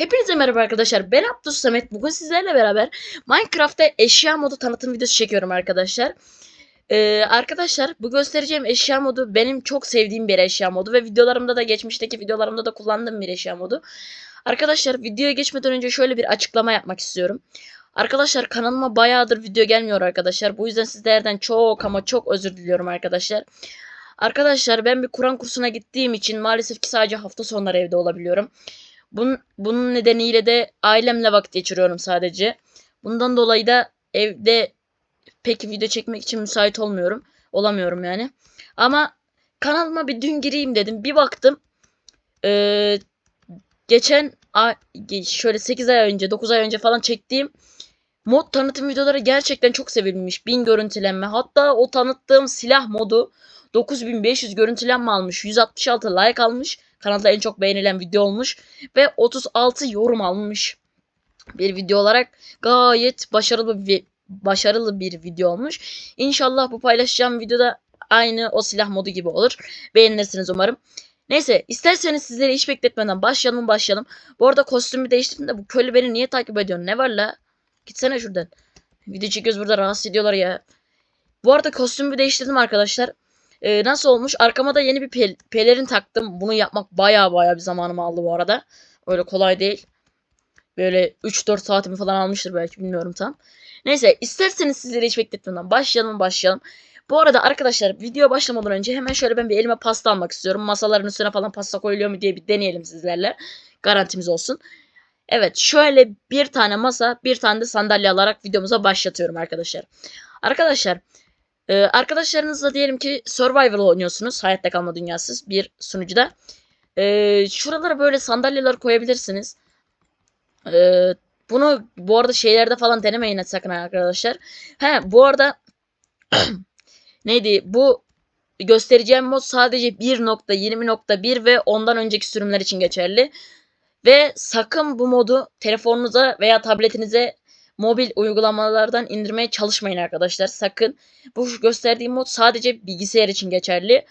Hepinize merhaba arkadaşlar. Ben Abdus Samet. Bugün sizlerle beraber Minecraft'ta eşya modu tanıtım videosu çekiyorum arkadaşlar. Ee, arkadaşlar bu göstereceğim eşya modu benim çok sevdiğim bir eşya modu ve videolarımda da geçmişteki videolarımda da kullandığım bir eşya modu. Arkadaşlar videoya geçmeden önce şöyle bir açıklama yapmak istiyorum. Arkadaşlar kanalıma bayağıdır video gelmiyor arkadaşlar. Bu yüzden sizlerden çok ama çok özür diliyorum arkadaşlar. Arkadaşlar ben bir Kur'an kursuna gittiğim için maalesef ki sadece hafta sonları evde olabiliyorum. Bunun, bunun nedeniyle de ailemle vakit geçiriyorum sadece. Bundan dolayı da evde pek video çekmek için müsait olmuyorum. Olamıyorum yani. Ama kanalıma bir dün gireyim dedim. Bir baktım. Ee, geçen ay, şöyle 8 ay önce 9 ay önce falan çektiğim mod tanıtım videoları gerçekten çok sevilmiş. 1000 görüntülenme. Hatta o tanıttığım silah modu 9500 görüntülenme almış. 166 like almış. Kanalda en çok beğenilen video olmuş. Ve 36 yorum almış. Bir video olarak gayet başarılı bir başarılı bir video olmuş. İnşallah bu paylaşacağım videoda aynı o silah modu gibi olur. Beğenirsiniz umarım. Neyse isterseniz sizleri hiç bekletmeden başlayalım başlayalım. Bu arada kostümü değiştirdim de bu köylü beni niye takip ediyor? Ne var la? Gitsene şuradan. Video çekiyoruz burada rahatsız ediyorlar ya. Bu arada kostümü değiştirdim arkadaşlar. Ee, nasıl olmuş? Arkama da yeni bir pel- pelerin taktım. Bunu yapmak baya baya bir zamanımı aldı bu arada. Öyle kolay değil. Böyle 3-4 saatimi falan almıştır belki bilmiyorum tam. Neyse isterseniz sizleri hiç bekletmeden başlayalım başlayalım. Bu arada arkadaşlar video başlamadan önce hemen şöyle ben bir elime pasta almak istiyorum. Masaların üstüne falan pasta koyuluyor mu diye bir deneyelim sizlerle. Garantimiz olsun. Evet şöyle bir tane masa bir tane de sandalye alarak videomuza başlatıyorum arkadaşlar. Arkadaşlar ee, arkadaşlarınızla diyelim ki survival oynuyorsunuz. Hayatta kalma dünyasız bir sunucuda. Ee, şuralara böyle sandalyeler koyabilirsiniz. Ee, bunu bu arada şeylerde falan denemeyin sakın arkadaşlar. He bu arada neydi bu göstereceğim mod sadece 1.20.1 ve ondan önceki sürümler için geçerli. Ve sakın bu modu telefonunuza veya tabletinize mobil uygulamalardan indirmeye çalışmayın arkadaşlar. Sakın. Bu gösterdiğim mod sadece bilgisayar için geçerli.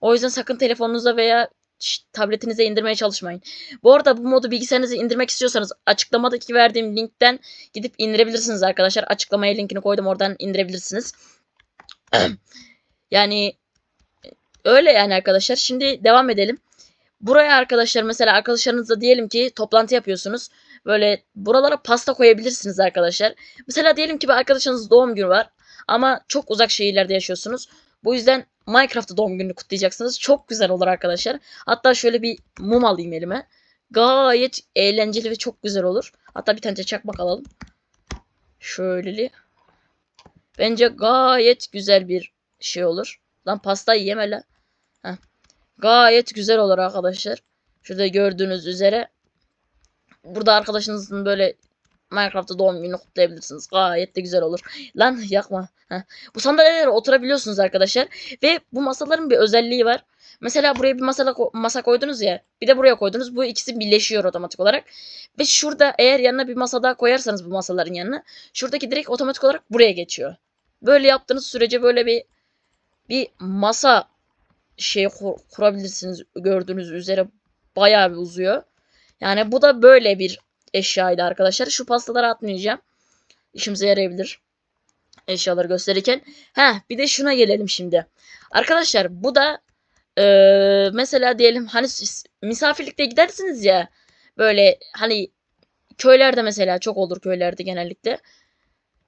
O yüzden sakın telefonunuza veya tabletinize indirmeye çalışmayın. Bu arada bu modu bilgisayarınıza indirmek istiyorsanız açıklamadaki verdiğim linkten gidip indirebilirsiniz arkadaşlar. Açıklamaya linkini koydum oradan indirebilirsiniz. yani öyle yani arkadaşlar. Şimdi devam edelim. Buraya arkadaşlar mesela arkadaşlarınızla diyelim ki toplantı yapıyorsunuz. Böyle buralara pasta koyabilirsiniz arkadaşlar. Mesela diyelim ki bir arkadaşınız doğum günü var. Ama çok uzak şehirlerde yaşıyorsunuz. Bu yüzden Minecraft'ta doğum gününü kutlayacaksınız. Çok güzel olur arkadaşlar. Hatta şöyle bir mum alayım elime. Gayet eğlenceli ve çok güzel olur. Hatta bir tane çakmak alalım. Şöyleli. Bence gayet güzel bir şey olur. Lan pastayı yeme. Gayet güzel olur arkadaşlar. Şurada gördüğünüz üzere. Burada arkadaşınızın böyle Minecraft'ta doğum gününü kutlayabilirsiniz. Gayet de güzel olur. Lan yakma. Heh. Bu sandalyelere oturabiliyorsunuz arkadaşlar. Ve bu masaların bir özelliği var. Mesela buraya bir masa, masa koydunuz ya. Bir de buraya koydunuz. Bu ikisi birleşiyor otomatik olarak. Ve şurada eğer yanına bir masa daha koyarsanız bu masaların yanına. Şuradaki direkt otomatik olarak buraya geçiyor. Böyle yaptığınız sürece böyle bir bir masa şey kur- kurabilirsiniz. Gördüğünüz üzere bayağı bir uzuyor. Yani bu da böyle bir eşyaydı arkadaşlar. Şu pastaları atmayacağım. İşimize yarayabilir. Eşyaları gösterirken. Ha bir de şuna gelelim şimdi. Arkadaşlar bu da eee, mesela diyelim hani misafirlikte gidersiniz ya. Böyle hani köylerde mesela çok olur köylerde genellikle.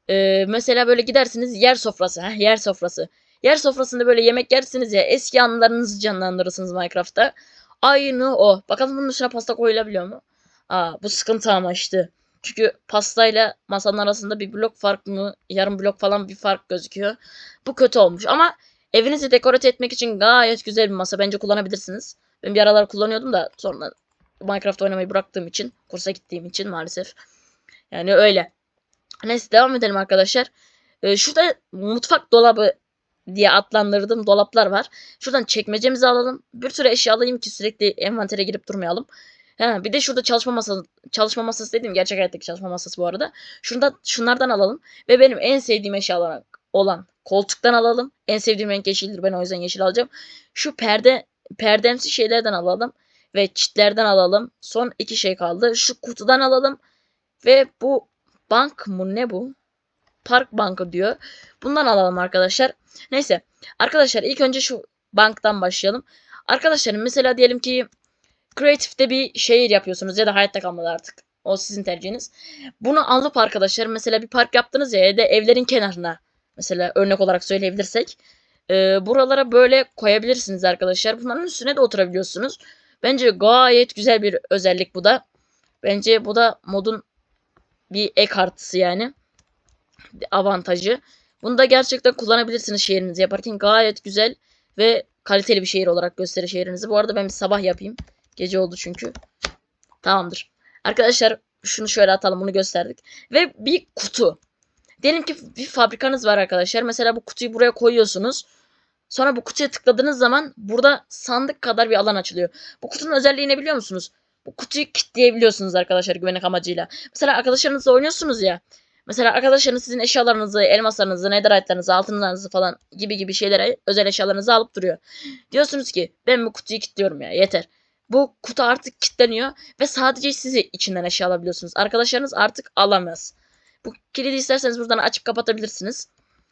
Eee, mesela böyle gidersiniz yer sofrası. Heh, yer sofrası. Yer sofrasında böyle yemek yersiniz ya eski anılarınızı canlandırırsınız Minecraft'ta. Aynı o. Bakalım bunun üstüne pasta koyulabiliyor mu? Aa bu sıkıntı ama işte. Çünkü pastayla masanın arasında bir blok fark mı, yarım blok falan bir fark gözüküyor. Bu kötü olmuş ama evinizi dekorate etmek için gayet güzel bir masa. Bence kullanabilirsiniz. Ben bir aralar kullanıyordum da sonra Minecraft oynamayı bıraktığım için, kursa gittiğim için maalesef. Yani öyle. Neyse devam edelim arkadaşlar. Ee, şurada mutfak dolabı diye adlandırdığım dolaplar var. Şuradan çekmecemizi alalım. Bir sürü eşya alayım ki sürekli envantere girip durmayalım. Ha, bir de şurada çalışma masası, çalışma masası dediğim gerçek hayattaki çalışma masası bu arada. Şurada şunlardan alalım ve benim en sevdiğim eşyalar olan koltuktan alalım. En sevdiğim renk yeşildir. Ben o yüzden yeşil alacağım. Şu perde perdemsi şeylerden alalım. Ve çitlerden alalım. Son iki şey kaldı. Şu kutudan alalım. Ve bu bank mı ne bu? Park bankı diyor. Bundan alalım arkadaşlar. Neyse. Arkadaşlar ilk önce şu banktan başlayalım. Arkadaşlar mesela diyelim ki Creative'de bir şehir yapıyorsunuz ya da hayatta kalmalı artık. O sizin tercihiniz. Bunu alıp arkadaşlar mesela bir park yaptınız ya ya da evlerin kenarına mesela örnek olarak söyleyebilirsek e, buralara böyle koyabilirsiniz arkadaşlar. Bunların üstüne de oturabiliyorsunuz. Bence gayet güzel bir özellik bu da. Bence bu da modun bir ek artısı yani. Avantajı. Bunu da gerçekten kullanabilirsiniz şehrinizi yaparken. Gayet güzel ve kaliteli bir şehir olarak gösterir şehrinizi. Bu arada ben bir sabah yapayım. Gece oldu çünkü. Tamamdır. Arkadaşlar şunu şöyle atalım bunu gösterdik. Ve bir kutu. Diyelim ki bir fabrikanız var arkadaşlar. Mesela bu kutuyu buraya koyuyorsunuz. Sonra bu kutuya tıkladığınız zaman burada sandık kadar bir alan açılıyor. Bu kutunun özelliği ne biliyor musunuz? Bu kutuyu kilitleyebiliyorsunuz arkadaşlar güvenlik amacıyla. Mesela arkadaşlarınızla oynuyorsunuz ya. Mesela arkadaşlarınız sizin eşyalarınızı, elmaslarınızı, netherite'larınızı, altınlarınızı falan gibi gibi şeylere özel eşyalarınızı alıp duruyor. Diyorsunuz ki ben bu kutuyu kilitliyorum ya yeter. Bu kutu artık kilitleniyor ve sadece sizi içinden eşya alabiliyorsunuz. Arkadaşlarınız artık alamaz. Bu kilidi isterseniz buradan açıp kapatabilirsiniz.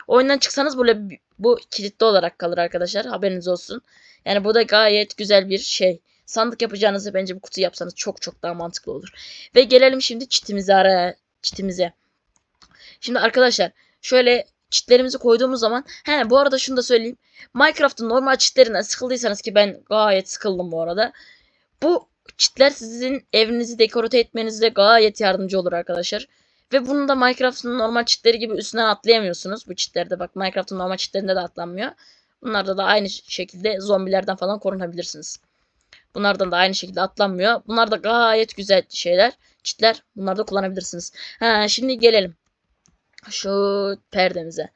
Oyundan çıksanız böyle bu kilitli olarak kalır arkadaşlar. Haberiniz olsun. Yani bu da gayet güzel bir şey. Sandık yapacağınızı bence bu kutu yapsanız çok çok daha mantıklı olur. Ve gelelim şimdi çitimize ara çitimize. Şimdi arkadaşlar şöyle çitlerimizi koyduğumuz zaman he bu arada şunu da söyleyeyim. Minecraft'ın normal çitlerinden sıkıldıysanız ki ben gayet sıkıldım bu arada. Bu çitler sizin evinizi dekorate etmenizde gayet yardımcı olur arkadaşlar. Ve bunu da Minecraft'ın normal çitleri gibi üstünden atlayamıyorsunuz. Bu çitlerde bak Minecraft'ın normal çitlerinde de atlanmıyor. Bunlarda da aynı şekilde zombilerden falan korunabilirsiniz. Bunlardan da aynı şekilde atlanmıyor. Bunlar da gayet güzel şeyler. Çitler. Bunları da kullanabilirsiniz. Ha, şimdi gelelim. Şu perdemize.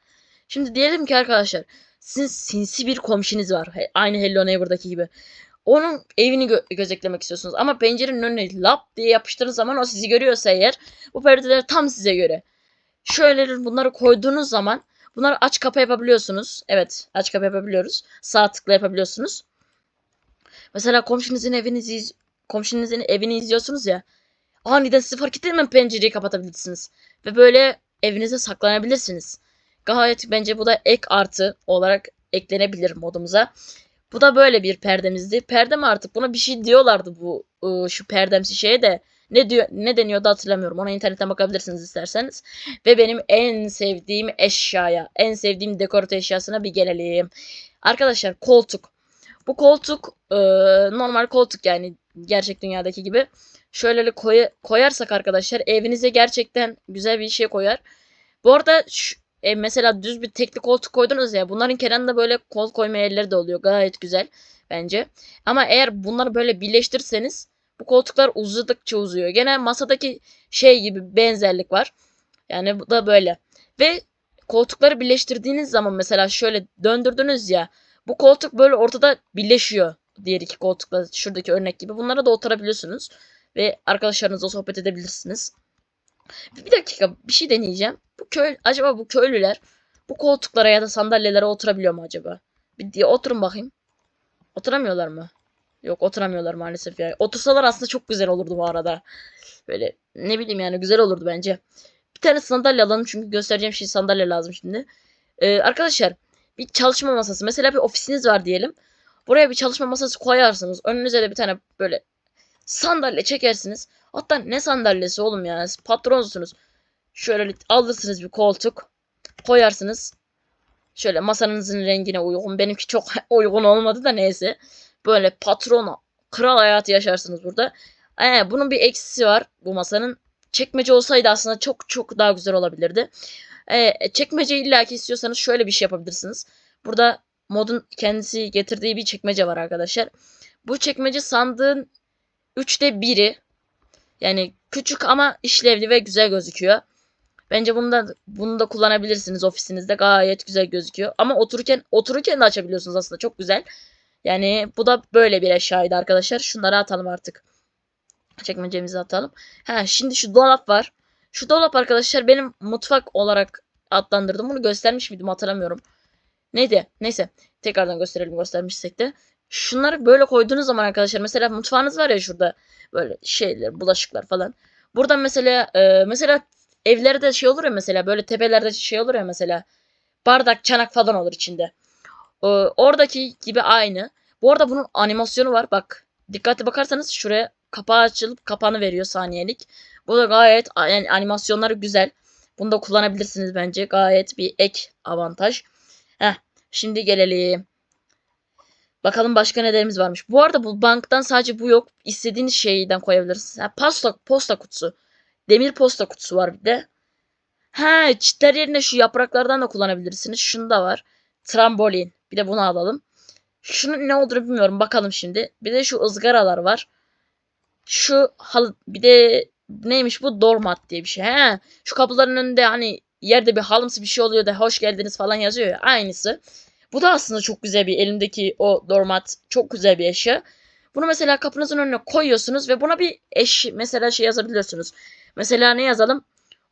Şimdi diyelim ki arkadaşlar sizin sinsi bir komşunuz var. Aynı Hello Neighbor'daki gibi. Onun evini gö- gözetlemek istiyorsunuz. Ama pencerenin önüne lap diye yapıştığınız zaman o sizi görüyorsa eğer bu perdeler tam size göre. Şöyle bunları koyduğunuz zaman bunları aç kapa yapabiliyorsunuz. Evet aç kapa yapabiliyoruz. Sağ tıkla yapabiliyorsunuz. Mesela komşunuzun evinizi iz- komşunuzun evini izliyorsunuz ya. Aniden sizi fark ettirmeden pencereyi kapatabilirsiniz. Ve böyle evinize saklanabilirsiniz. Gayet bence bu da ek artı olarak eklenebilir modumuza. Bu da böyle bir perdemizdi. Perde mi artık? Buna bir şey diyorlardı bu ıı, şu perdemsi şeye de. Ne diyor ne deniyordu hatırlamıyorum. Ona internetten bakabilirsiniz isterseniz. Ve benim en sevdiğim eşyaya, en sevdiğim dekorate eşyasına bir gelelim. Arkadaşlar koltuk. Bu koltuk normal koltuk yani gerçek dünyadaki gibi. Şöyle koy koyarsak arkadaşlar evinize gerçekten güzel bir şey koyar. Bu arada şu, e, mesela düz bir tekli koltuk koydunuz ya bunların kenarında böyle kol koyma yerleri de oluyor. Gayet güzel bence. Ama eğer bunları böyle birleştirirseniz bu koltuklar uzadıkça uzuyor. Gene masadaki şey gibi benzerlik var. Yani bu da böyle. Ve koltukları birleştirdiğiniz zaman mesela şöyle döndürdünüz ya bu koltuk böyle ortada birleşiyor. Diğer iki koltukla şuradaki örnek gibi. Bunlara da oturabiliyorsunuz. Ve arkadaşlarınızla sohbet edebilirsiniz. Bir dakika bir şey deneyeceğim. Bu köy acaba bu köylüler bu koltuklara ya da sandalyelere oturabiliyor mu acaba? Bir diye oturun bakayım. Oturamıyorlar mı? Yok oturamıyorlar maalesef ya. Otursalar aslında çok güzel olurdu bu arada. Böyle ne bileyim yani güzel olurdu bence. Bir tane sandalye alalım çünkü göstereceğim şey sandalye lazım şimdi. Ee, arkadaşlar bir çalışma masası. Mesela bir ofisiniz var diyelim. Buraya bir çalışma masası koyarsınız. Önünüze de bir tane böyle sandalye çekersiniz. Hatta ne sandalyesi oğlum ya. Patronsunuz. Şöyle alırsınız bir koltuk. Koyarsınız. Şöyle masanızın rengine uygun. Benimki çok uygun olmadı da neyse. Böyle patrona kral hayatı yaşarsınız burada. Ee, bunun bir eksisi var bu masanın. Çekmece olsaydı aslında çok çok daha güzel olabilirdi. Ee, çekmece illaki istiyorsanız şöyle bir şey yapabilirsiniz. Burada modun kendisi getirdiği bir çekmece var arkadaşlar. Bu çekmece sandığın üçte biri. Yani küçük ama işlevli ve güzel gözüküyor. Bence bunu da bunu da kullanabilirsiniz ofisinizde. Gayet güzel gözüküyor. Ama otururken otururken de açabiliyorsunuz aslında. Çok güzel. Yani bu da böyle bir eşyaydı arkadaşlar. Şunları atalım artık. Çekmecemizi atalım. Ha şimdi şu dolap var. Şu dolap arkadaşlar benim mutfak olarak adlandırdım. Bunu göstermiş miydim hatırlamıyorum. Neydi? Neyse. Tekrardan gösterelim göstermişsek de. Şunları böyle koyduğunuz zaman arkadaşlar mesela mutfağınız var ya şurada böyle şeyler, bulaşıklar falan. Buradan mesela e, mesela evlerde şey olur ya mesela böyle tepelerde şey olur ya mesela bardak, çanak falan olur içinde. E, oradaki gibi aynı. Bu arada bunun animasyonu var. Bak dikkatli bakarsanız şuraya kapağı açılıp kapağını veriyor saniyelik. Bu da gayet yani animasyonları güzel. Bunu da kullanabilirsiniz bence. Gayet bir ek avantaj. Heh, şimdi gelelim. Bakalım başka nelerimiz varmış. Bu arada bu banktan sadece bu yok. İstediğiniz şeyden koyabilirsiniz. Ha, posta, posta kutusu. Demir posta kutusu var bir de. Ha, çitler yerine şu yapraklardan da kullanabilirsiniz. Şunu da var. Trambolin. Bir de bunu alalım. Şunun ne olduğunu bilmiyorum. Bakalım şimdi. Bir de şu ızgaralar var. Şu halı bir de neymiş bu dormat diye bir şey. He. Şu kapıların önünde hani yerde bir halımsı bir şey oluyor da hoş geldiniz falan yazıyor ya. Aynısı. Bu da aslında çok güzel bir elimdeki o dormat çok güzel bir eşya. Bunu mesela kapınızın önüne koyuyorsunuz ve buna bir eş mesela şey yazabiliyorsunuz. Mesela ne yazalım?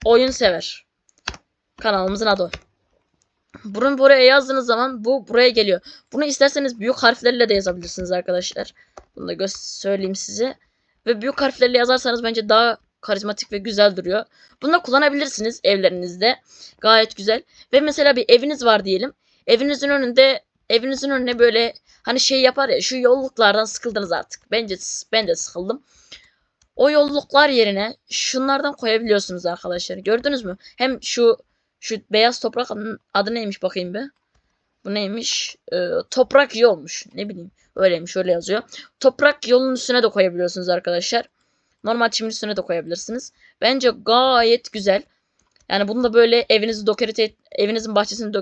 Oyun sever. Kanalımızın adı o. Bunu buraya yazdığınız zaman bu buraya geliyor. Bunu isterseniz büyük harflerle de yazabilirsiniz arkadaşlar. Bunu da söyleyeyim size. Ve büyük harflerle yazarsanız bence daha karizmatik ve güzel duruyor. Bunu da kullanabilirsiniz evlerinizde. Gayet güzel. Ve mesela bir eviniz var diyelim. Evinizin önünde evinizin önüne böyle hani şey yapar ya şu yolluklardan sıkıldınız artık. Bence ben de sıkıldım. O yolluklar yerine şunlardan koyabiliyorsunuz arkadaşlar. Gördünüz mü? Hem şu şu beyaz toprak adı neymiş bakayım be. Bu neymiş? Ee, toprak yolmuş. Ne bileyim. Öyleymiş öyle yazıyor. Toprak yolun üstüne de koyabiliyorsunuz arkadaşlar. Normal çimin üstüne de koyabilirsiniz. Bence gayet güzel. Yani bunu da böyle evinizi dekorate evinizin bahçesini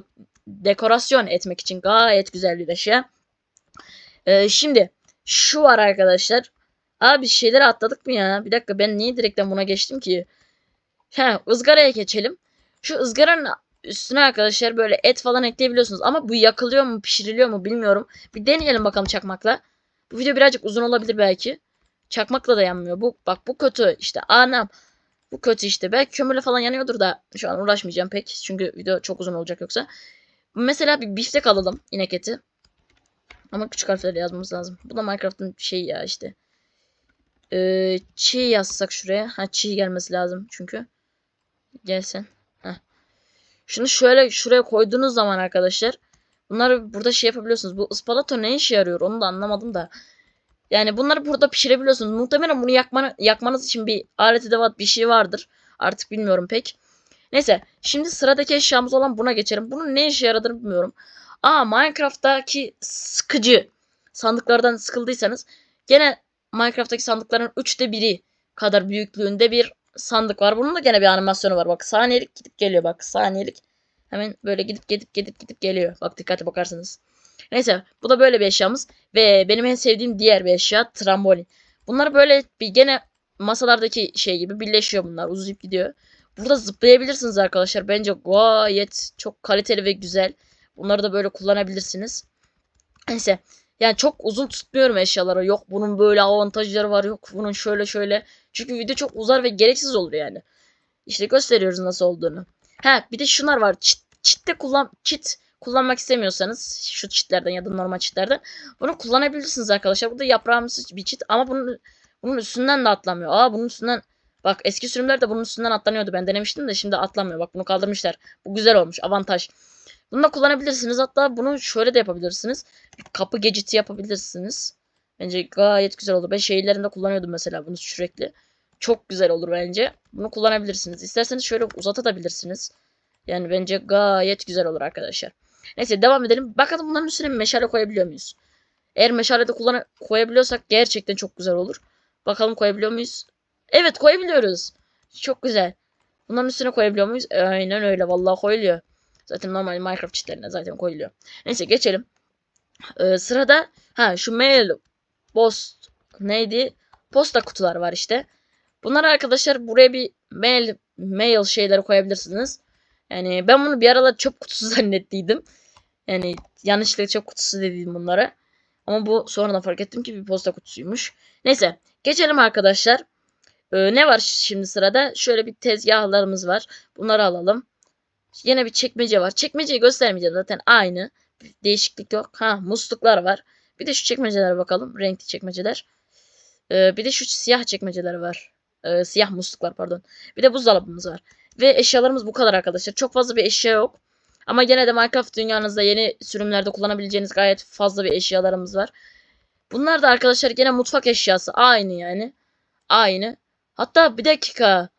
dekorasyon etmek için gayet güzel bir eşya. Ee, şimdi şu var arkadaşlar. Abi şeyleri atladık mı ya? Bir dakika ben niye direkten buna geçtim ki? He ızgaraya geçelim. Şu ızgaranın üstüne arkadaşlar böyle et falan ekleyebiliyorsunuz. Ama bu yakılıyor mu pişiriliyor mu bilmiyorum. Bir deneyelim bakalım çakmakla. Bu video birazcık uzun olabilir belki. Çakmakla da yanmıyor. Bu bak bu kötü işte anam. Bu kötü işte. Belki kömürle falan yanıyordur da şu an uğraşmayacağım pek. Çünkü video çok uzun olacak yoksa. Mesela bir biftek alalım inek eti. Ama küçük harflerle yazmamız lazım. Bu da Minecraft'ın şeyi ya işte. Ee, çiğ yazsak şuraya. Ha çiğ gelmesi lazım çünkü. Gelsin. Heh. Şunu şöyle şuraya koyduğunuz zaman arkadaşlar. Bunları burada şey yapabiliyorsunuz. Bu ıspalato ne işe yarıyor onu da anlamadım da. Yani bunları burada pişirebiliyorsunuz. Muhtemelen bunu yakmanı, yakmanız için bir alet edevat bir şey vardır. Artık bilmiyorum pek. Neyse şimdi sıradaki eşyamız olan buna geçelim. Bunun ne işe yaradığını bilmiyorum. Aa Minecraft'taki sıkıcı sandıklardan sıkıldıysanız gene Minecraft'taki sandıkların üçte biri kadar büyüklüğünde bir sandık var. Bunun da gene bir animasyonu var. Bak saniyelik gidip geliyor bak saniyelik. Hemen böyle gidip gidip gidip gidip geliyor. Bak dikkate bakarsanız. Neyse bu da böyle bir eşyamız. Ve benim en sevdiğim diğer bir eşya trambolin. Bunlar böyle bir gene masalardaki şey gibi birleşiyor bunlar. Uzayıp gidiyor. Burada zıplayabilirsiniz arkadaşlar. Bence gayet çok kaliteli ve güzel. Bunları da böyle kullanabilirsiniz. Neyse. Yani çok uzun tutmuyorum eşyaları. Yok bunun böyle avantajları var. Yok bunun şöyle şöyle. Çünkü video çok uzar ve gereksiz olur yani. İşte gösteriyoruz nasıl olduğunu. Ha bir de şunlar var. Çit, çitte kullan çit kullanmak istemiyorsanız şu çitlerden ya da normal çitlerden bunu kullanabilirsiniz arkadaşlar. Burada yaprağımız bir çit ama bunun bunun üstünden de atlamıyor. Aa bunun üstünden bak eski sürümlerde bunun üstünden atlanıyordu. Ben denemiştim de şimdi atlamıyor. Bak bunu kaldırmışlar. Bu güzel olmuş. Avantaj. Bunu da kullanabilirsiniz. Hatta bunu şöyle de yapabilirsiniz. Kapı geciti yapabilirsiniz. Bence gayet güzel olur. Ben şehirlerinde kullanıyordum mesela bunu sürekli. Çok güzel olur bence. Bunu kullanabilirsiniz. İsterseniz şöyle uzatabilirsiniz. Yani bence gayet güzel olur arkadaşlar. Neyse devam edelim. Bakalım bunların üstüne meşale koyabiliyor muyuz? Eğer meşale de koyabiliyorsak gerçekten çok güzel olur. Bakalım koyabiliyor muyuz? Evet koyabiliyoruz. Çok güzel. Bunların üstüne koyabiliyor muyuz? E, aynen öyle. Vallahi koyuluyor. Zaten normal Minecraft çitlerine zaten koyuluyor. Neyse geçelim. Ee, sırada ha şu mail post neydi? Posta kutular var işte. Bunlar arkadaşlar buraya bir mail mail şeyleri koyabilirsiniz. Yani ben bunu bir aralar çöp kutusu zannettiydim. Yani yanlışlıkla çöp kutusu dedim bunlara. Ama bu sonradan fark ettim ki bir posta kutusuymuş. Neyse geçelim arkadaşlar. Ee, ne var şimdi sırada? Şöyle bir tezgahlarımız var. Bunları alalım. Yine bir çekmece var. Çekmeceyi göstermeyeceğim zaten aynı. Değişiklik yok. Ha musluklar var. Bir de şu çekmecelere bakalım. Renkli çekmeceler. Ee, bir de şu siyah çekmeceler var. Ee, siyah musluklar pardon. Bir de buzdolabımız var. Ve eşyalarımız bu kadar arkadaşlar. Çok fazla bir eşya yok. Ama gene de Minecraft dünyanızda yeni sürümlerde kullanabileceğiniz gayet fazla bir eşyalarımız var. Bunlar da arkadaşlar gene mutfak eşyası. Aynı yani. Aynı. Hatta bir dakika.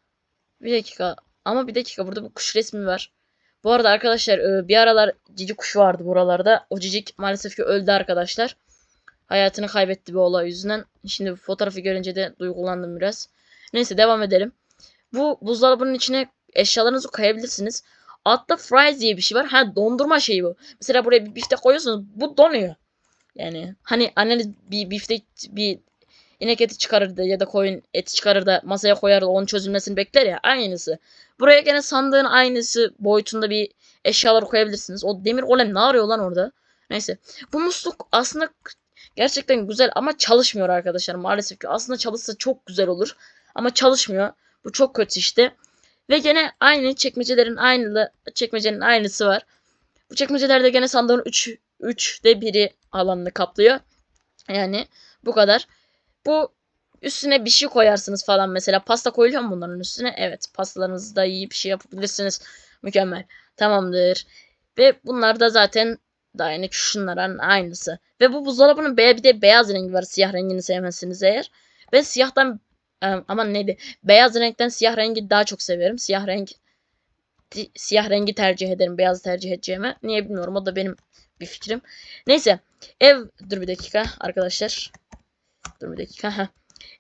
Bir dakika. Ama bir dakika burada bir kuş resmi var. Bu arada arkadaşlar e, bir aralar cici kuş vardı buralarda. O cicik maalesef ki öldü arkadaşlar. Hayatını kaybetti bir olay yüzünden. Şimdi bu fotoğrafı görünce de duygulandım biraz. Neyse devam edelim. Bu buzdolabının içine eşyalarınızı koyabilirsiniz. Altta fries diye bir şey var. Ha dondurma şeyi bu. Mesela buraya bir biftek koyuyorsunuz. Bu donuyor. Yani hani anneniz bir biftek bir inek eti çıkarır da ya da koyun eti çıkarır da masaya koyar da onun çözülmesini bekler ya. Aynısı. Buraya gene sandığın aynısı boyutunda bir eşyalar koyabilirsiniz. O demir golem ne arıyor lan orada? Neyse. Bu musluk aslında gerçekten güzel ama çalışmıyor arkadaşlar. Maalesef ki aslında çalışsa çok güzel olur. Ama çalışmıyor. Bu çok kötü işte. Ve gene aynı çekmecelerin aynı çekmecenin aynısı var. Bu çekmecelerde gene sandığın 3 3'te biri alanını kaplıyor. Yani bu kadar. Bu üstüne bir şey koyarsınız falan mesela. Pasta koyuluyor mu bunların üstüne? Evet. Pastalarınızı da iyi bir şey yapabilirsiniz. Mükemmel. Tamamdır. Ve bunlar da zaten daha yani şunların aynısı. Ve bu buzdolabının bir de beyaz rengi var. Siyah rengini sevmezsiniz eğer. Ben siyahtan ama neydi? Beyaz renkten siyah rengi daha çok severim. Siyah renk siyah rengi tercih ederim. Beyaz tercih edeceğime. Niye bilmiyorum. O da benim bir fikrim. Neyse. Ev dur bir dakika arkadaşlar. Dur bir dakika.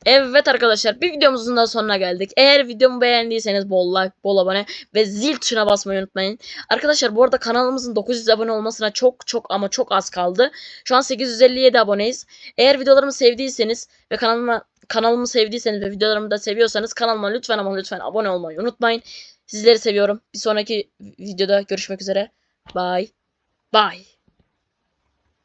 Evet arkadaşlar bir videomuzun da sonuna geldik. Eğer videomu beğendiyseniz bol like, bol abone ve zil tuşuna basmayı unutmayın. Arkadaşlar bu arada kanalımızın 900 abone olmasına çok çok ama çok az kaldı. Şu an 857 aboneyiz. Eğer videolarımı sevdiyseniz ve kanalıma kanalımı sevdiyseniz ve videolarımı da seviyorsanız kanalıma lütfen ama lütfen abone olmayı unutmayın. Sizleri seviyorum. Bir sonraki videoda görüşmek üzere. Bye. Bye.